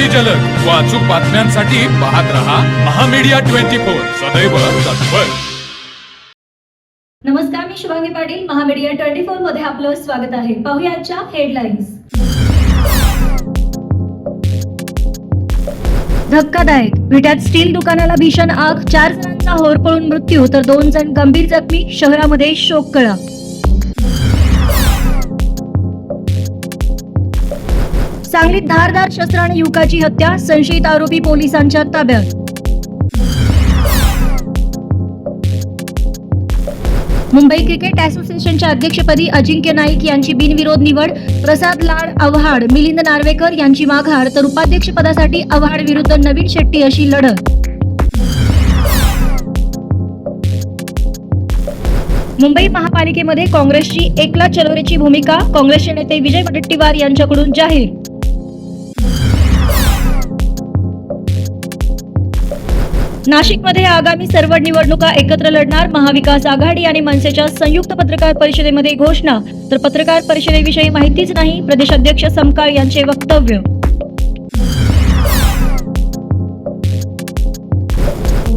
अति जलद. व अचूक बातम्यांसाठी पाहत रहा महामीडिया ट्वेंटी फोर. सदैव तत्पर. नमस्कार मी शुभांगी पाटील. महामीडिया ट्वेंटी फोरमध्ये आपलं स्वागत आहे. पाहूया आजच्या हेडलाईन्स धक्कादायक. विट्यात स्टील दुकानाला भीषण आग. चार जणांचा होरपळून मृत्यू तर दोन जण गंभीर जखमी. शहरामध्ये शोककळा सांगलीत धारदार शस्त्राने युवकाची हत्या संशयित आरोपी पोलिसांच्या ताब्यात. मुंबई क्रिकेट असोसिएशनच्या अध्यक्षपदी अजिंक्य नाईक यांची बिनविरोध निवड प्रसाद लाड आव्हाड मिलिंद नार्वेकर यांची माघार तर उपाध्यक्षपदासाठी आव्हाड विरुद्ध नवीन शेट्टी अशी लढत. मुंबई महापालिकेमध्ये काँग्रेसची एकला चलोरेची भूमिका काँग्रेसचे नेते विजय वडेट्टीवार यांच्याकडून जाहीर. नाशिकमध्ये आगामी सर्व निवडणुका एकत्र लढणार महाविकास आघाडी आणि मनसेच्या संयुक्त पत्रकार परिषदेमध्ये घोषणा. तर पत्रकार परिषदेविषयी माहितीच नाही प्रदेशाध्यक्ष समकाळ यांचे वक्तव्य.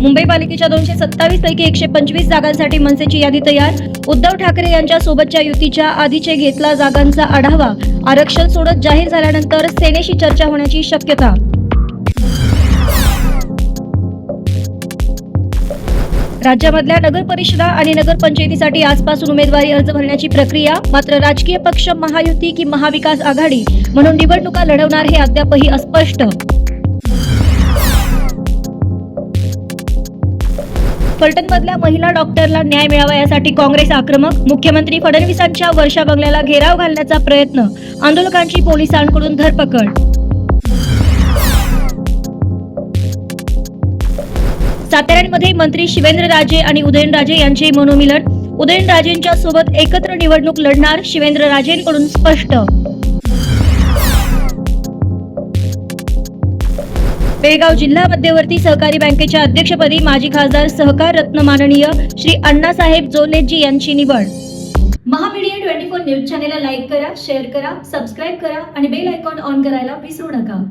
मुंबई पालिकेच्या दोनशे सत्तावीस पैकी एकशे पंचवीस जागांसाठी मनसेची यादी तयार. उद्धव ठाकरे यांच्या सोबतच्या युतीच्या आधीचे घेतला जागांचा आढावा. आरक्षण सोडत जाहीर झाल्यानंतर सेनेशी चर्चा होण्याची शक्यता. राज्यामधल्या नगर परिषदा आणि नगरपंचायतीसाठी आजपासून उमेदवारी अर्ज भरण्याची प्रक्रिया मात्र राजकीय पक्ष महायुती की महाविकास आघाडी म्हणून निवडणुका लढवणार हे अद्यापही अस्पष्ट. फलटणमधल्या महिला डॉक्टरला न्याय मिळावा यासाठी काँग्रेस आक्रमक मुख्यमंत्री फडणवीसांच्या वर्षा बंगल्याला घेराव घालण्याचा प्रयत्न आंदोलकांची पोलिसांकडून धरपकड. साताऱ्यांमध्ये मंत्री शिवेंद्रराजे आणि उदयनराजे यांचे मनोमिलन. उदयनराजेंच्या सोबत एकत्र निवडणूक लढणार शिवेंद्रराजेंकडून स्पष्ट. बेळगाव जिल्हा मध्यवर्ती सहकारी बँकेच्या अध्यक्षपदी माजी खासदार सहकार रत्न माननीय श्री अण्णासाहेब जोलेजी यांची निवड. महामीडिया ट्वेंटी फोर न्यूज चॅनेलला लाईक करा शेअर करा सबस्क्राईब करा आणि बेल आयकॉन ऑन करायला विसरू नका.